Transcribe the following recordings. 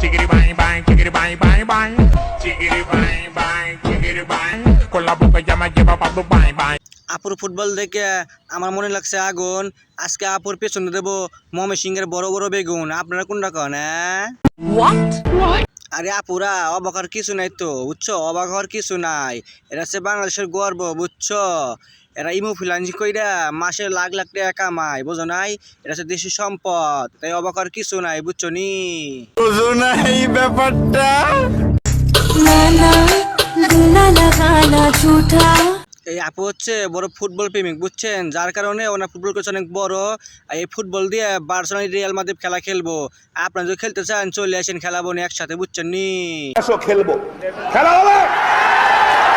Chickity bang bang, chickity bang bang bang. Chickity bang bang, chickity bang. Con la boca ya me lleva pa' tu bang bang. আপুর football দেখে আমার মনে লাগছে আগুন। আজকে আপুর পেছনে দেবো মমে সিংহের বড় বড় বেগুন। আপনারা কোনটা কন হ্যাঁ আরে আপুরা অবাক কিছু নাই তো বুঝছ? অবাক হওয়ার কিছু নাই। এটা হচ্ছে বাংলাদেশের গর্ব বুঝছ? এরা ইমো ফ্রিলান্সিং কইরা মাসে লাখ লাখ টাকা কামায় বোঝো নাই? এটা হচ্ছে দেশি সম্পদ তাই অবাকর কিছু নাই বুঝছ নি? বোঝো নাই ব্যাপারটা? এই আপু হচ্ছে বড় ফুটবল প্রেমিক বুঝছেন? যার কারণে ওনার ফুটবল কোচ অনেক বড় এই ফুটবল দিয়ে বার্সেলোনা রিয়াল মাদ্রিদ খেলা খেলব। আপনারা যদি খেলতে চান চলে আসেন খেলাবো না একসাথে বুঝছেন নি? খেলব। খেলা হবে!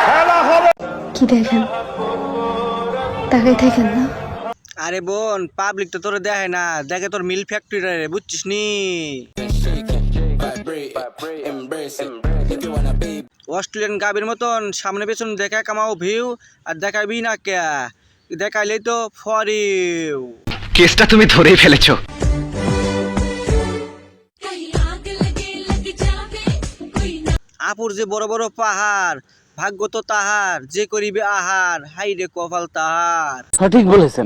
খেলা হবে! কি দেখেন? তাকাই থাকেন না। আরে বোন পাবলিক তো তোর দেখে না। দেখে তোর মিল ফ্যাক্টরি রে বুঝছিস নি? অস্ট্রেলিয়ান গাবির মতন সামনে পেছন দেখা কামাও ভিউ আর দেখাবি না কে? দেখাইলেই তো ফর ইউ কেসটা তুমি ধরেই ফেলেছো। আপুর যে বড় বড় পাহাড় ভাগ্য তো তাহার যে করিবে আহার হাইরে কপাল তাহার। সঠিক বলেছেন।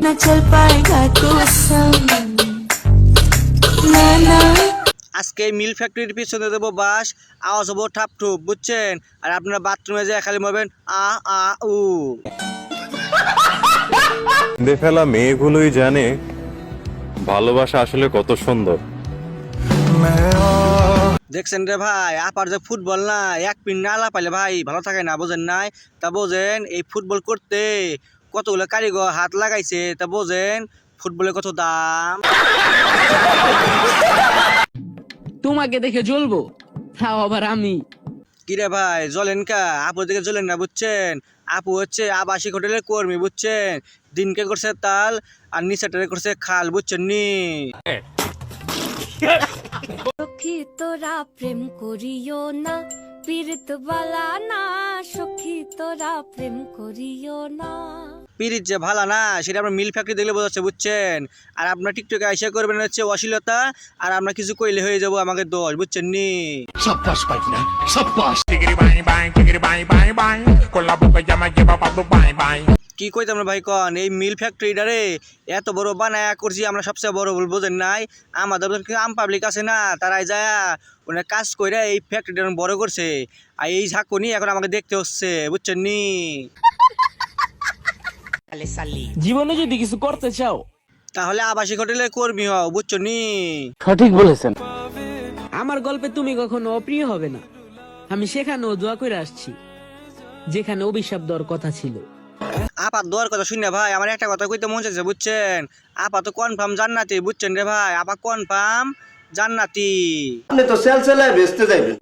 আজকে মিল ফ্যাক্টরির পিছনে দেবো বাস আওয়াজ হব ঠাপ ঠুপ বুঝছেন? আর আপনারা বাথরুমে যে খালি মরবেন আ আ উ। দেখালা মেয়েগুলোই জানে ভালোবাসা আসলে কত সুন্দর। দেখছেন রে ভাই? আপার যে ফুটবল না এক পিন না পাইলে ভাই ভালো থাকে না বোঝেন নাই? তা বোঝেন এই ফুটবল করতে কতগুলো কারিগর হাত লাগাইছে তা বোঝেন ফুটবলের কত দাম? তোমাকে দেখে জ্বলবো তাও আবার আমি। কিরে ভাই জ্বলেন কা? আপু দিকে জ্বলেন না বুঝছেন? আপু হচ্ছে আবাসিক হোটেলের কর্মী বুঝছেন? দিনকে করছে তাল আর নিচেটারে করছে খাল বুঝছেন নি? সখী তোরা প্রেম করিও না পীড়িত বালা না সখী তোরা প্রেম করিও না পিরিত যে ভালো না সেটা আপনার মিল ফ্যাক্টরি দেখলে বোঝাচ্ছে বুঝছেন আর আপনার টিকটকে আইসা করবেন হচ্ছে অশ্লীলতা আর আমরা কিছু কইলে হয়ে যাব আমাকে দোষ বুঝছেন নি Chickity bang bang, chickity বাই bang bang. Con la বাই ya me lleva pa' tu bang bang. কি কইতাম রে ভাই কন? এই মিল ফ্যাক্টরিটারে এত বড় বানায়া করছি আমরা সবচেয়ে বড় বল বোঝেন নাই। আমাদের আম পাবলিক আছে না তারাই যায় ওনার কাজ কইরা এই ফ্যাক্টরিটা বড় করছে। আর এই ঝাঁকুনি এখন আমাকে দেখতে হচ্ছে বুঝছেন নি? জীবনে যদি কিছু করতে চাও। তাহলে আবাসিক হোটেলের কর্মী হও বুঝছ নি? সঠিক বলেছেন। আমার গল্পে তুমি কখনো অপ্রিয় হবে না। আমি সেখানেও দোয়া করে আসছি যেখানে অভিশাপ দেওয়ার কথা ছিল। আপাত দোয়ার কথা শুনে ভাই, আমার একটা কথা কইতে মন চাইছে, বুঝছেন? আপা তো কনফার্ম জান্নাতি, বুঝছেন রে ভাই? আপা কনফার্ম জান্নাতি। আপনি তো সেল সেলায় বেচতে যাইবেন।